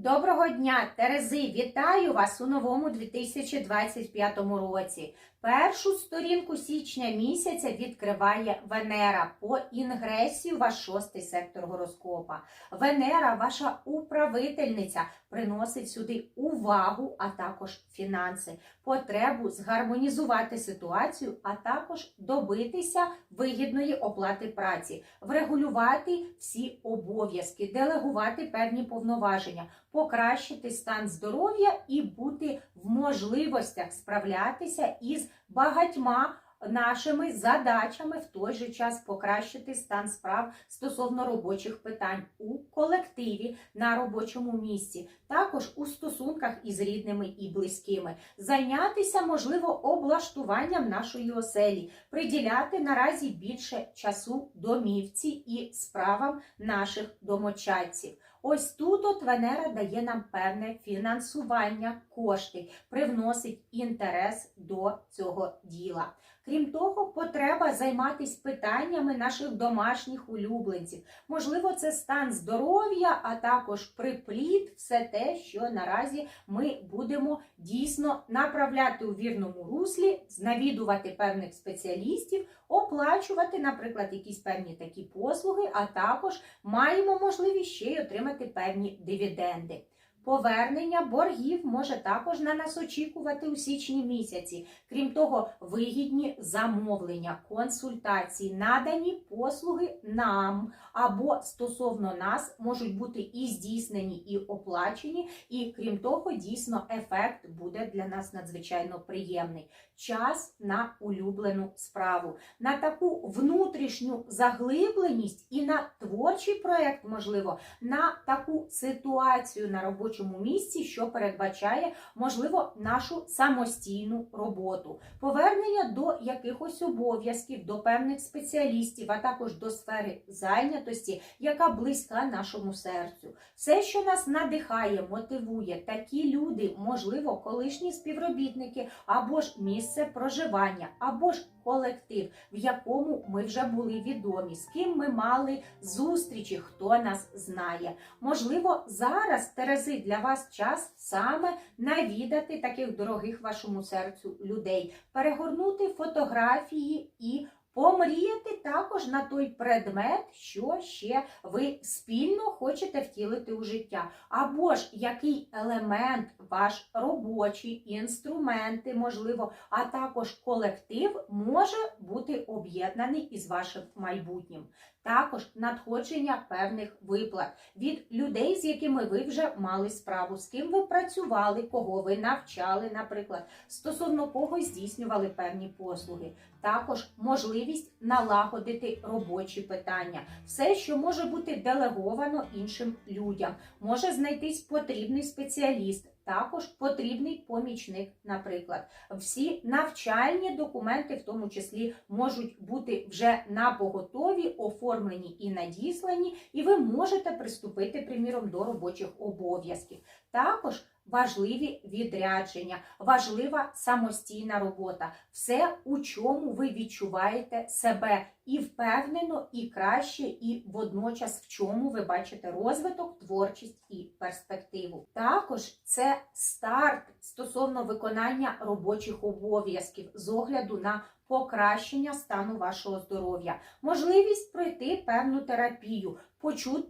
Доброго дня, Терези! Вітаю вас у новому 2025 році. Першу сторінку січня місяця відкриває Венера по інгресію ваш шостий сектор гороскопа. Венера, ваша управительниця, приносить сюди увагу, а також фінанси, потребу згармонізувати ситуацію, а також добитися вигідної оплати праці, врегулювати всі обов'язки, делегувати певні повноваження, покращити стан здоров'я і бути в можливостях справлятися із багатьма нашими задачами в той же час покращити стан справ стосовно робочих питань у колективі на робочому місці, також у стосунках із рідними і близькими, зайнятися можливо облаштуванням нашої оселі, приділяти наразі більше часу домівці і справам наших домочадців. Ось тут от Венера дає нам певне фінансування, кошти, привносить інтерес до цього діла. Крім того, потреба займатися питаннями наших домашніх улюбленців. Можливо, це стан здоров'я, а також припліт, все те, що наразі ми будемо дійсно направляти у вірному руслі, навідувати певних спеціалістів, оплачувати, наприклад, якісь певні такі послуги, а також маємо можливість ще й отримати певні дивіденди. Повернення боргів може також на нас очікувати у січні місяці. Крім того, вигідні замовлення, консультації, надані послуги нам або стосовно нас можуть бути і здійснені, і оплачені. І крім того, дійсно ефект буде для нас надзвичайно приємний. Час на улюблену справу, на таку внутрішню заглибленість і на творчий проект, можливо, на таку ситуацію на робочому місці, що передбачає, можливо, нашу самостійну роботу, повернення до якихось обов'язків, до певних спеціалістів, а також до сфери зайнятості, яка близька нашому серцю. Все, що нас надихає, мотивує, такі люди, можливо, колишні співробітники або ж місце проживання, або ж колектив, в якому ми вже були відомі, з ким ми мали зустрічі, хто нас знає. Можливо, зараз Терези для вас час саме навідати таких дорогих вашому серцю людей, перегорнути фотографії і Помріяти також на той предмет, що ще ви спільно хочете втілити у життя. Або ж який елемент ваш робочий, інструменти, можливо, а також колектив може бути об'єднаний із вашим майбутнім. Також надходження певних виплат від людей, з якими ви вже мали справу, з ким ви працювали, кого ви навчали, наприклад, стосовно кого здійснювали певні послуги. Також можливість налагодити робочі питання, все, що може бути делеговано іншим людям, може знайтись потрібний спеціаліст. Також потрібний помічник, наприклад, всі навчальні документи, в тому числі, можуть бути вже на поготові, оформлені і надіслані, і ви можете приступити, приміром, до робочих обов'язків. Також важливі відрядження, важлива самостійна робота, все, у чому ви відчуваєте себе і впевнено, і краще, і водночас в чому ви бачите розвиток, творчість і перспективу. Також це старт стосовно виконання робочих обов'язків з огляду на покращення стану вашого здоров'я, можливість пройти певну терапію, почу,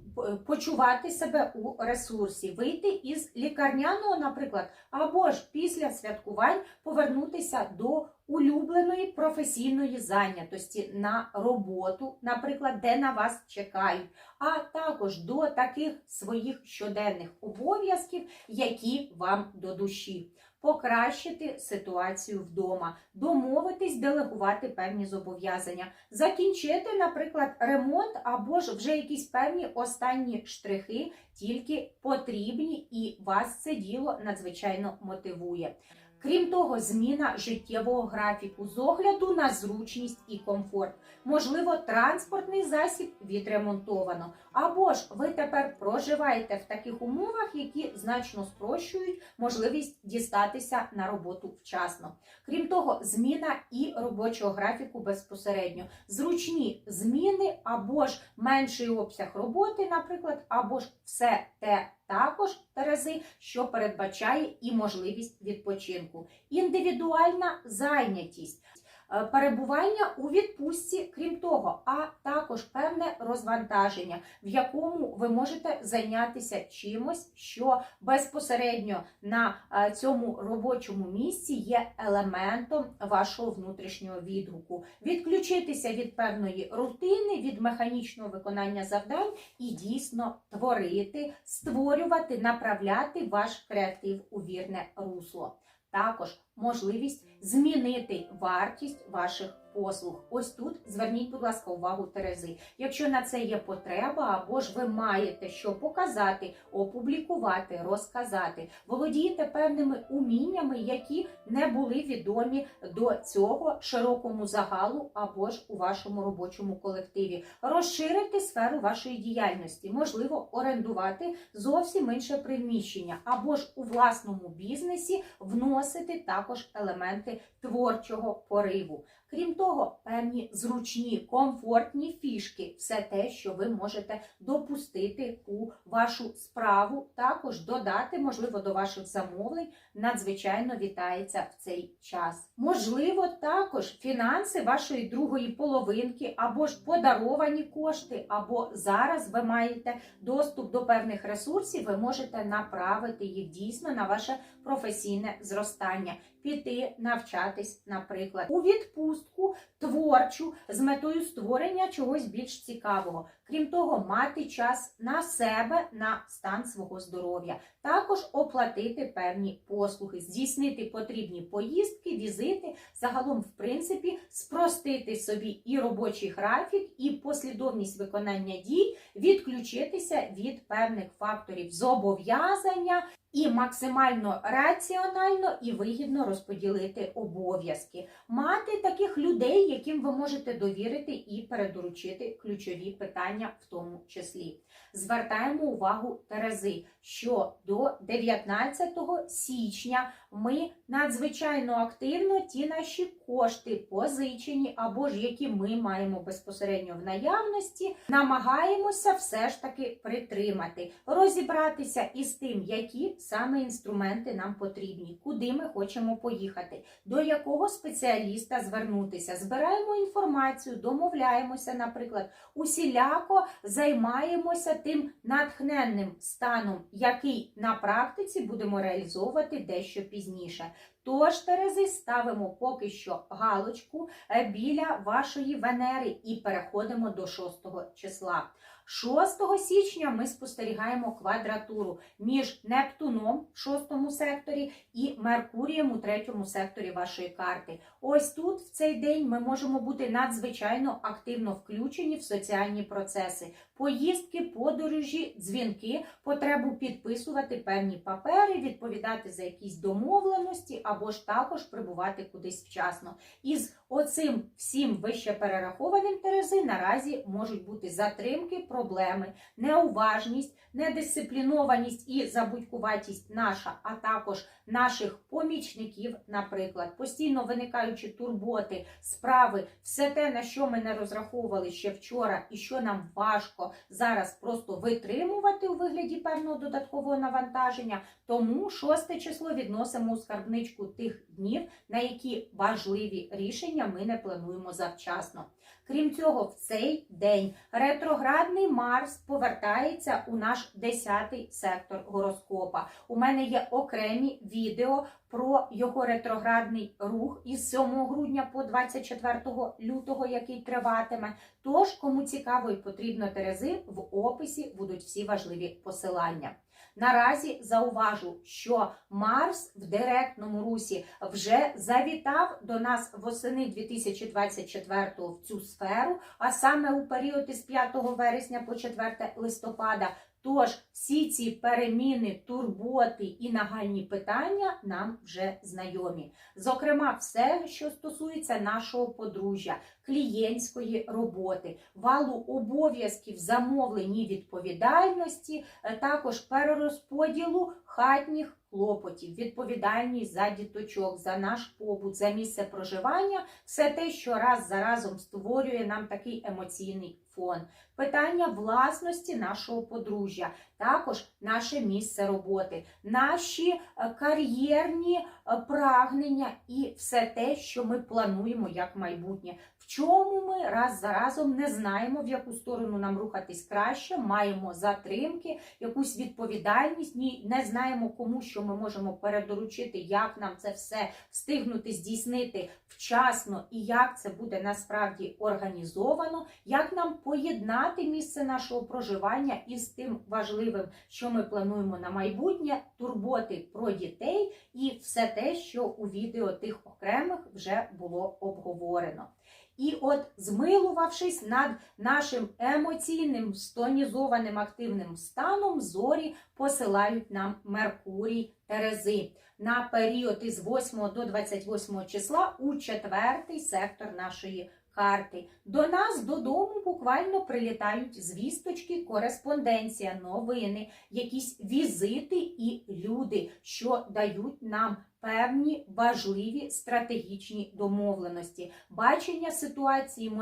почувати себе у ресурсі, вийти із лікарняного, наприклад, або ж після святкувань повернутися до улюбленої професійної зайнятості на роботу, наприклад, де на вас чекають, а також до таких своїх щоденних обов'язків, які вам до душі. Покращити ситуацію вдома, домовитись делегувати певні зобов'язання, закінчити, наприклад, ремонт або ж вже якісь певні останні штрихи, тільки потрібні, і вас це діло надзвичайно мотивує. Крім того, зміна життєвого графіку з огляду на зручність і комфорт. Можливо, транспортний засіб відремонтовано. Або ж ви тепер проживаєте в таких умовах, які значно спрощують можливість дістатися на роботу вчасно. Крім того, зміна і робочого графіку безпосередньо. Зручні зміни або ж менший обсяг роботи, наприклад, або ж все те також Терези, що передбачає і можливість відпочинку, індивідуальна зайнятість. Е, Перебування у відпустці, крім того, а також певне розвантаження, в якому ви можете зайнятися чимось, що безпосередньо на е, цьому робочому місці є елементом вашого внутрішнього відгуку. Відключитися від певної рутини, від механічного виконання завдань і дійсно творити, створювати, направляти ваш креатив у вірне русло. Також можливість змінити вартість ваших послуг. Ось тут зверніть, будь ласка, увагу Терези. Якщо на це є потреба, або ж ви маєте що показати, опублікувати, розказати, володієте певними уміннями, які не були відомі до цього широкому загалу, або ж у вашому робочому колективі, розширити сферу вашої діяльності, можливо, орендувати зовсім інше приміщення, або ж у власному бізнесі вносити також елементи творчого пориву. Крім того, певні зручні, комфортні фішки, все те, що ви можете допустити у вашу справу, також додати, можливо, до ваших замовлень, надзвичайно вітається в цей час. Можливо, також фінанси вашої другої половинки, або ж подаровані кошти, або зараз ви маєте доступ до певних ресурсів, ви можете направити їх дійсно на ваше професійне зростання, піти навчатись, наприклад, у відпустку творчу з метою створення чогось більш цікавого. Крім того, мати час на себе, на стан свого здоров'я, також оплатити певні послуги, здійснити потрібні поїздки, візити, загалом, в принципі, спростити собі і робочий графік, і послідовність виконання дій, відключитися від певних факторів зобов'язання і максимально раціонально і вигідно розподілити обов'язки, мати таких людей, яким ви можете довірити і передоручити ключові питання, в тому числі. Звертаємо увагу Терези, що до 19 січня ми надзвичайно активно ті наші кошти позичені або ж які ми маємо безпосередньо в наявності, намагаємося все ж таки притримати, розібратися із тим, які саме інструменти нам потрібні, куди ми хочемо поїхати, до якого спеціаліста звернутися. Збираємо інформацію, домовляємося, наприклад, усіляко займаємося тим натхненним станом, який на практиці будемо реалізовувати дещо пізніше. Тож, Терези, ставимо поки що галочку е, біля вашої Венери і переходимо до 6 числа. 6 січня ми спостерігаємо квадратуру між Нептуном в 6 секторі і Меркурієм у 3 секторі вашої карти. Ось тут в цей день ми можемо бути надзвичайно активно включені в соціальні процеси. Поїздки, подорожі, дзвінки, потребу підписувати певні папери, відповідати за якісь домовленості або ж також прибувати кудись вчасно. Із оцим всім вище перерахованим Терези наразі можуть бути затримки, проблеми, неуважність, недисциплінованість і забудькуватість наша, а також наших помічників, наприклад, постійно виникаючі турботи, справи, все те, на що ми не розраховували ще вчора, і що нам важко зараз просто витримувати у вигляді певного додаткового навантаження. Тому шосте число відносимо у скарбничку тих днів, на які важливі рішення ми не плануємо завчасно. Крім цього, в цей день ретроградний Марс повертається у наш 10-й сектор гороскопа. У мене є окремі відео про його ретроградний рух із 7 грудня по 24 лютого, який триватиме. Тож, кому цікаво і потрібно Терези, в описі будуть всі важливі посилання. Наразі зауважу, що Марс в директному русі вже завітав до нас восени 2024 в цю сферу, а саме у період із 5 вересня по 4 листопада. Тож всі ці переміни, турботи і нагальні питання нам вже знайомі. Зокрема, все, що стосується нашого подружжя. Клієнтської роботи, валу обов'язків, замовлень і відповідальності, е, також перерозподілу хатніх клопотів, відповідальність за діточок, за наш побут, за місце проживання, все те, що раз за разом створює нам такий емоційний фон. Питання власності нашого подружжя, також наше місце роботи, наші е, кар'єрні е, прагнення і все те, що ми плануємо як майбутнє. Чому ми раз за разом не знаємо, в яку сторону нам рухатись краще, маємо затримки, якусь відповідальність, ні, не знаємо, кому що ми можемо передоручити, як нам це все встигнути здійснити вчасно і як це буде насправді організовано, як нам поєднати місце нашого проживання із тим важливим, що ми плануємо на майбутнє, турботи про дітей і все те, що у відео тих окремих вже було обговорено. І от, змилувавшись над нашим емоційним стонізованим активним станом, зорі посилають нам Меркурій Терези на період із 8 до 28 числа у четвертий сектор нашої карти. До нас додому буквально прилітають звісточки, кореспонденція, новини, якісь візити і люди, що дають нам певні важливі стратегічні домовленості, бачення ситуації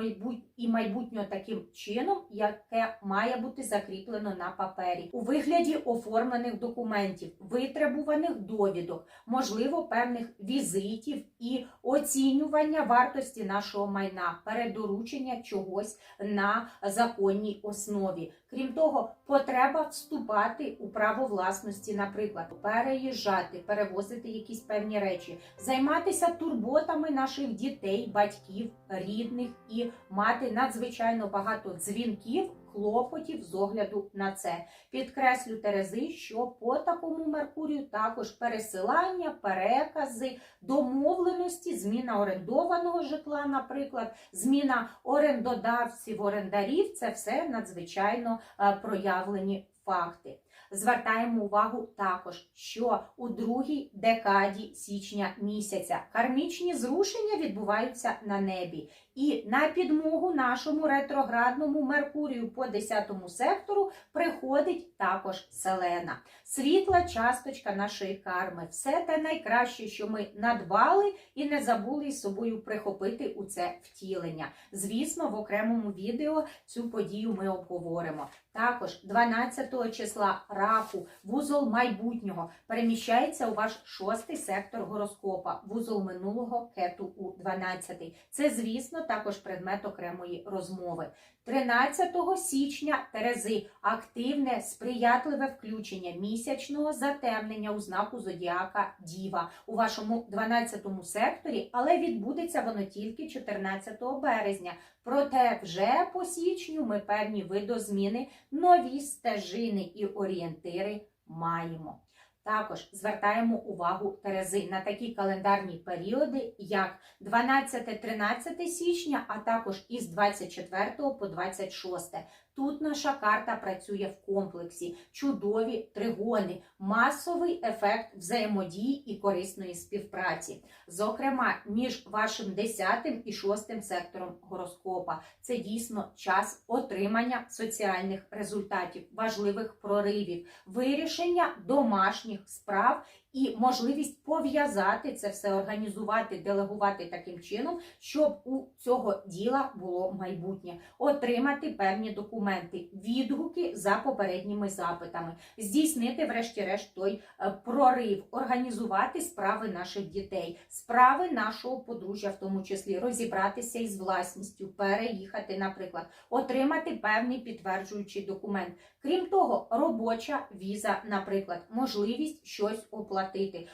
і майбутнього таким чином, яке має бути закріплено на папері у вигляді оформлених документів, витребуваних довідок, можливо, певних візитів і оцінювання вартості нашого майна, передоручення чогось на законній основі. Крім того, потреба вступати у право власності, наприклад, переїжджати, перевозити якісь певні речі, займатися турботами наших дітей, батьків, рідних і мати надзвичайно багато дзвінків. Клопотів з огляду на це підкреслю Терези, що по такому Меркурію також пересилання, перекази, домовленості, зміна орендованого житла, наприклад, зміна орендодавців, орендарів це все надзвичайно е, проявлені факти. Звертаємо увагу також, що у другій декаді січня місяця кармічні зрушення відбуваються на небі. І на підмогу нашому ретроградному Меркурію по 10 сектору приходить також Селена. Світла часточка нашої карми. Все те найкраще, що ми надбали і не забули із собою прихопити у це втілення. Звісно, в окремому відео цю подію ми обговоримо. Також 12 числа раку, вузол майбутнього, переміщається у ваш шостий сектор гороскопа, вузол минулого кету у 12. Це, звісно, також предмет окремої розмови. 13 січня Терези активне сприятливе включення місячного затемнення у знаку зодіака Діва у вашому 12 секторі, але відбудеться воно тільки 14 березня. Проте вже по січню ми певні видозміни, нові стежини і орієнтири маємо. Також звертаємо увагу Терези на такі календарні періоди, як 12-13 січня, а також із 24 по 26. Тут наша карта працює в комплексі, чудові тригони, масовий ефект взаємодії і корисної співпраці, зокрема між вашим 10 і 6 сектором гороскопа. Це дійсно час отримання соціальних результатів, важливих проривів, вирішення домашніх справ і можливість пов'язати це все, організувати, делегувати таким чином, щоб у цього діла було майбутнє, отримати певні документи, відгуки за попередніми запитами, здійснити, врешті-решт, той е, прорив, організувати справи наших дітей, справи нашого подружжя, в тому числі розібратися із власністю, переїхати, наприклад, отримати певний підтверджуючий документ. Крім того, робоча віза, наприклад, можливість щось оплатити,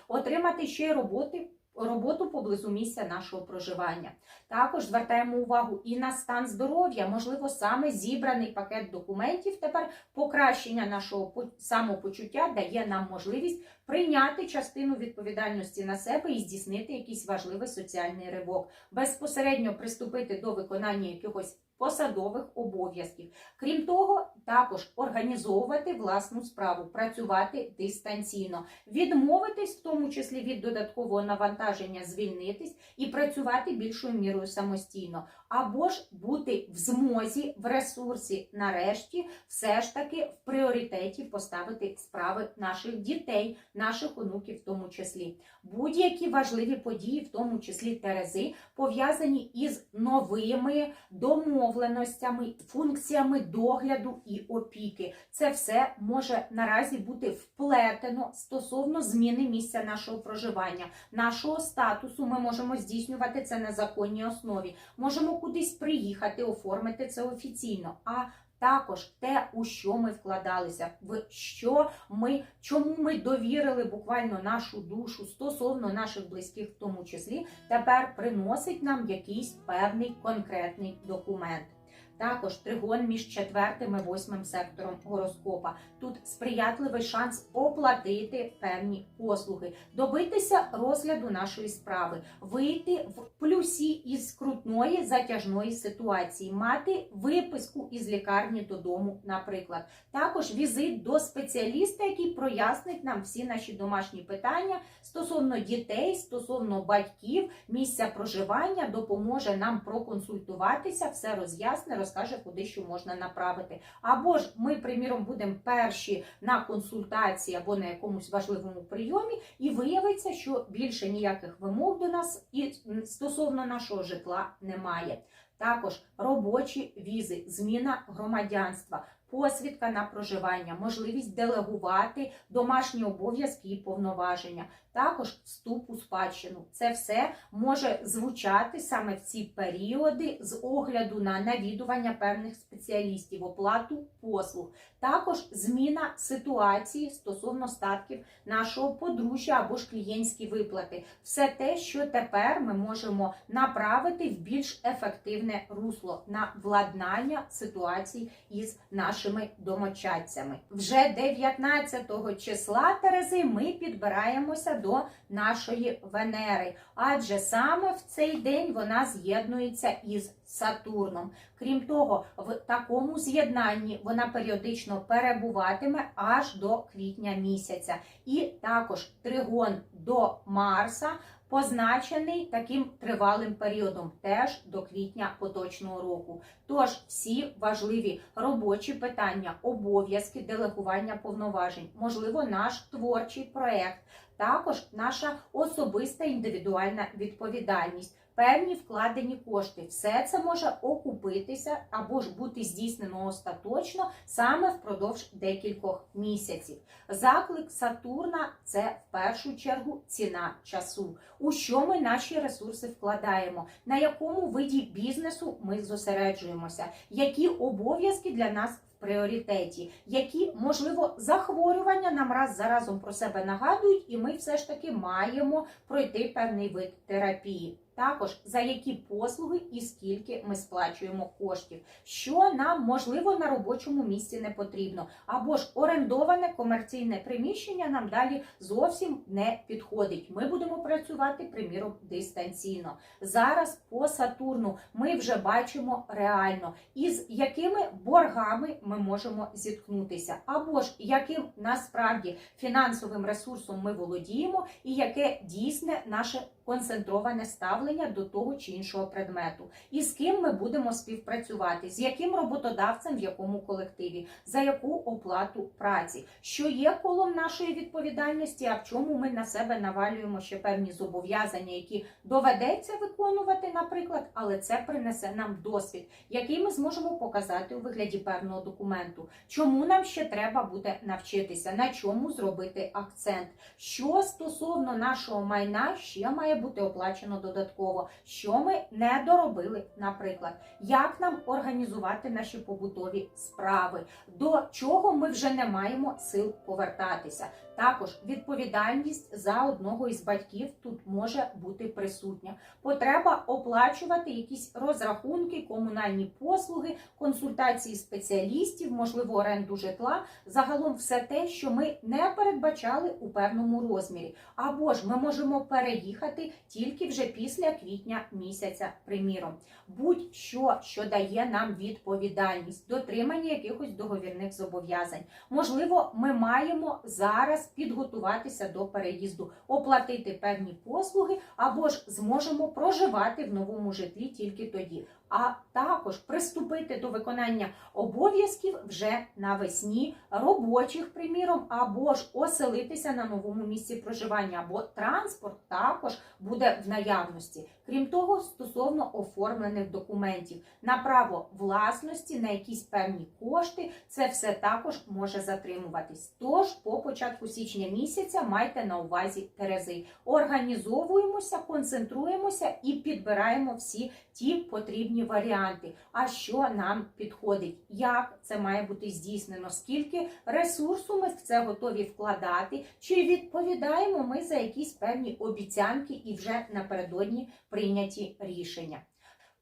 отримати ще роботи. Роботу поблизу місця нашого проживання. Також звертаємо увагу і на стан здоров'я, можливо, саме зібраний пакет документів. Тепер покращення нашого самопочуття дає нам можливість прийняти частину відповідальності на себе і здійснити якийсь важливий соціальний ривок, безпосередньо приступити до виконання якихось посадових обов'язків. Крім того, також організовувати власну справу, працювати дистанційно, відмовитись, в тому числі від додаткового навантаження, звільнитись і працювати більшою мірою самостійно, або ж бути в змозі, в ресурсі, нарешті, все ж таки в пріоритеті поставити справи наших дітей, наших онуків, в тому числі. Будь-які важливі події, в тому числі Терези, пов'язані із новими домовленостями, функціями догляду і опіки. Це все може наразі бути вплетено стосовно зміни місця нашого проживання, нашого статусу. Ми можемо здійснювати це на законній основі. Можемо кудись приїхати, оформити це офіційно. А також те, у що ми вкладалися, в що ми, чому ми довірили буквально нашу душу стосовно наших близьких, в тому числі, тепер приносить нам якийсь певний конкретний документ. Також тригон між четвертим і восьмим сектором гороскопа. Тут сприятливий шанс оплатити певні послуги, добитися розгляду нашої справи, вийти в плюсі із скрутної затяжної ситуації, мати виписку із лікарні додому, наприклад. Також візит до спеціаліста, який прояснить нам всі наші домашні питання стосовно дітей, стосовно батьків, місця проживання, допоможе нам проконсультуватися, все роз'ясне, розкаже, куди що можна направити. Або ж ми, приміром, будемо перші на консультації або на якомусь важливому прийомі, і виявиться, що більше ніяких вимог до нас і стосовно нашого житла немає. Також робочі візи, зміна громадянства. Посвідка на проживання, можливість делегувати домашні обов'язки і повноваження, також вступ у спадщину. Це все може звучати саме в ці періоди з огляду на навідування певних спеціалістів, оплату послуг, також зміна ситуації стосовно статків нашого подружжя або ж клієнтські виплати. Все те, що тепер ми можемо направити в більш ефективне русло на владнання ситуацій із нашими домочадцями. Вже 19 числа Терези ми підбираємося до нашої Венери, адже саме в цей день вона з'єднується із Сатурном. Крім того, в такому з'єднанні вона періодично перебуватиме аж до квітня місяця. І також тригон до Марса позначений таким тривалим періодом, теж до квітня поточного року. Тож всі важливі робочі питання, обов'язки, делегування повноважень, можливо, наш творчий проект, також наша особиста індивідуальна відповідальність. Певні вкладені кошти, все це може окупитися або ж бути здійснено остаточно саме впродовж декількох місяців. Заклик Сатурна це в першу чергу ціна часу. У що ми наші ресурси вкладаємо, на якому виді бізнесу ми зосереджуємося, які обов'язки для нас пріоритеті, які можливо захворювання нам раз за разом про себе нагадують, і ми все ж таки маємо пройти певний вид терапії. Також за які послуги і скільки ми сплачуємо коштів, що нам можливо на робочому місці не потрібно, або ж орендоване комерційне приміщення нам далі зовсім не підходить. Ми будемо працювати, приміром, дистанційно. Зараз по Сатурну ми вже бачимо реально, із якими боргами ми можемо зіткнутися, або ж яким насправді фінансовим ресурсом ми володіємо, і яке дійсне наше концентроване ставлення до того чи іншого предмету, і з ким ми будемо співпрацювати, з яким роботодавцем в якому колективі, за яку оплату праці, що є колом нашої відповідальності, а в чому ми на себе навалюємо ще певні зобов'язання, які доведеться виконувати, наприклад, але це принесе нам досвід, який ми зможемо показати у вигляді певного документу. Чому нам ще треба буде навчитися, на чому зробити акцент, що стосовно нашого майна ще має бути оплачено додатково, що ми не доробили, наприклад, як нам організувати наші побутові справи, до чого ми вже не маємо сил повертатися. Також відповідальність за одного із батьків тут може бути присутня. Потреба оплачувати якісь розрахунки, комунальні послуги, консультації спеціалістів, можливо, оренду житла. Загалом все те, що ми не передбачали у певному розмірі. Або ж ми можемо переїхати тільки вже після квітня місяця, приміром. Будь-що, що дає нам відповідальність, дотримання якихось договірних зобов'язань. Можливо, ми маємо зараз підготуватися до переїзду, оплатити певні послуги, або ж зможемо проживати в новому житлі тільки тоді. А також приступити до виконання обов'язків вже навесні, робочих, приміром, або ж оселитися на новому місці проживання, або транспорт також буде в наявності. Крім того, стосовно оформлених документів на право власності на якісь певні кошти, це все також може затримуватись. Тож, по початку січня місяця майте на увазі Терези. Організовуємося, концентруємося і підбираємо всі ті потрібні варіанти. А що нам підходить? Як це має бути здійснено? Скільки ресурсу ми в це готові вкладати? Чи відповідаємо ми за якісь певні обіцянки і вже напередодні прийняті рішення?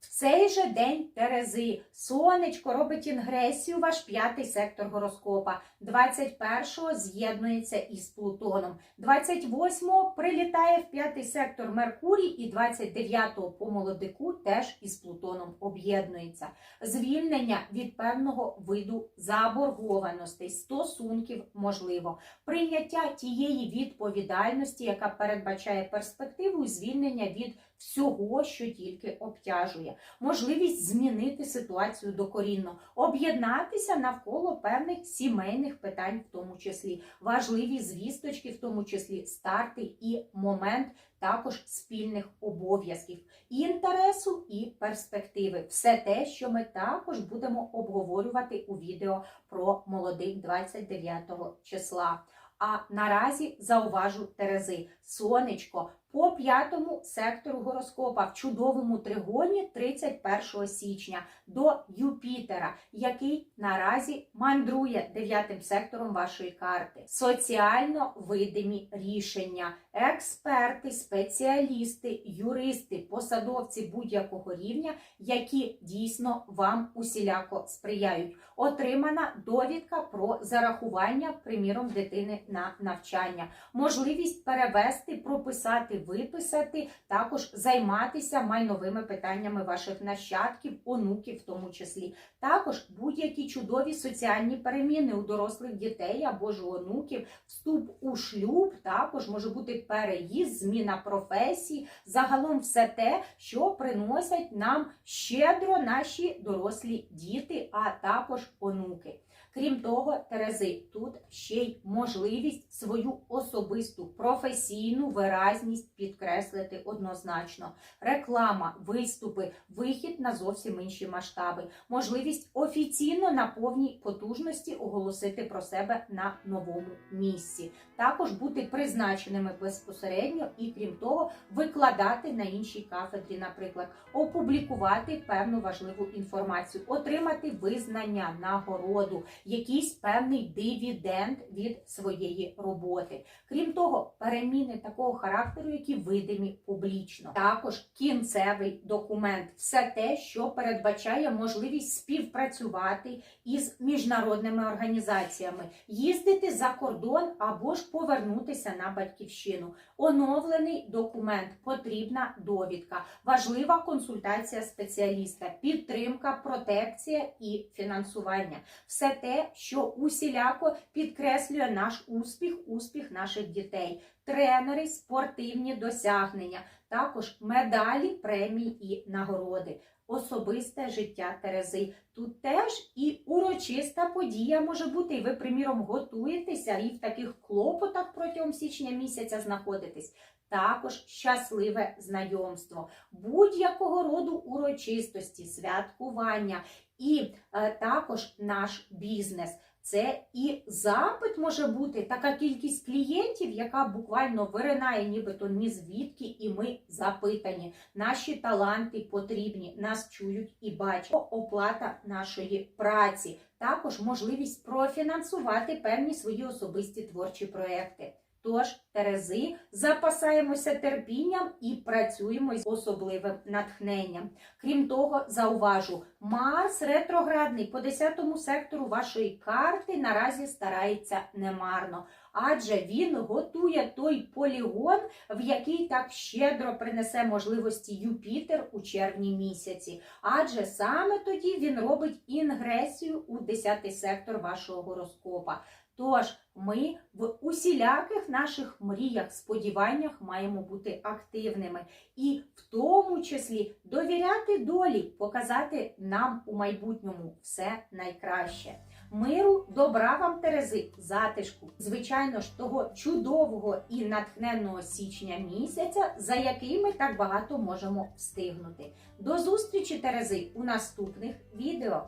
В цей же день Терези сонечко робить інгресію ваш п'ятий сектор гороскопа. 21-го з'єднується із Плутоном. 28-го прилітає в п'ятий сектор Меркурій, і 29-го по молодику теж із Плутоном об'єднується. Звільнення від певного виду заборгованостей, стосунків можливо. Прийняття тієї відповідальності, яка передбачає перспективу і звільнення від всього, що тільки обтяжує, можливість змінити ситуацію докорінно, об'єднатися навколо певних сімейних питань, в тому числі. Важливі звісточки, в тому числі старти і момент також спільних обов'язків, інтересу і перспективи. Все те, що ми також будемо обговорювати у відео про молодих 29 числа. А наразі зауважу Терези, сонечко по п'ятому сектору гороскопа в чудовому тригоні 31 січня до Юпітера, який наразі мандрує дев'ятим сектором вашої карти. Соціально видимі рішення, експерти, спеціалісти, юристи, посадовці будь-якого рівня, які дійсно вам усіляко сприяють. Отримана довідка про зарахування, приміром, дитини на навчання, можливість перевести, прописати, виписати, також займатися майновими питаннями ваших нащадків, онуків, в тому числі. Також будь-які чудові соціальні переміни у дорослих дітей або ж у онуків, вступ у шлюб, також може бути переїзд, зміна професії, загалом все те, що приносять нам щедро наші дорослі діти, а також онуки. Крім того, Терези, тут ще й можливість свою особисту професійну виразність підкреслити однозначно. Реклама, виступи, вихід на зовсім інші масштаби, можливість офіційно на повній потужності оголосити про себе на новому місці, також бути призначеними безпосередньо і, крім того, викладати на іншій кафедрі, наприклад, опублікувати певну важливу інформацію, отримати визнання, нагороду якийсь певний дивіденд від своєї роботи. Крім того, переміни такого характеру, які видимі публічно. Також кінцевий документ все те, що передбачає можливість співпрацювати із міжнародними організаціями, їздити за кордон або ж повернутися на батьківщину. Оновлений документ, потрібна довідка, важлива консультація спеціаліста, підтримка, протекція і фінансування. Все те, що усіляко підкреслює наш успіх, успіх наших дітей, тренери, спортивні досягнення, також медалі, премії і нагороди. Особисте життя Терези. Тут теж і урочиста подія може бути, і ви, приміром, готуєтеся і в таких клопотах протягом січня місяця знаходитесь. Також щасливе знайомство, будь-якого роду урочистості, святкування і е, також наш бізнес. Це і запит може бути така кількість клієнтів, яка буквально виринає, нібито ні звідки, і ми запитані. Наші таланти потрібні, нас чують і бачать. Оплата нашої праці, також можливість профінансувати певні свої особисті творчі проекти. Тож, Терези, запасаємося терпінням і працюємо з особливим натхненням. Крім того, зауважу, Марс ретроградний по 10 сектору вашої карти наразі старається немарно, адже він готує той полігон, в який так щедро принесе можливості Юпітер у червні місяці. Адже саме тоді він робить інгресію у 10 сектор вашого гороскопа. Тож ми в усіляких наших мріях, сподіваннях маємо бути активними і в тому числі довіряти долі, показати нам у майбутньому все найкраще. Миру, добра вам, Терези, затишку, звичайно ж, того чудового і натхненного січня місяця, за який ми так багато можемо встигнути. До зустрічі, Терези, у наступних відео.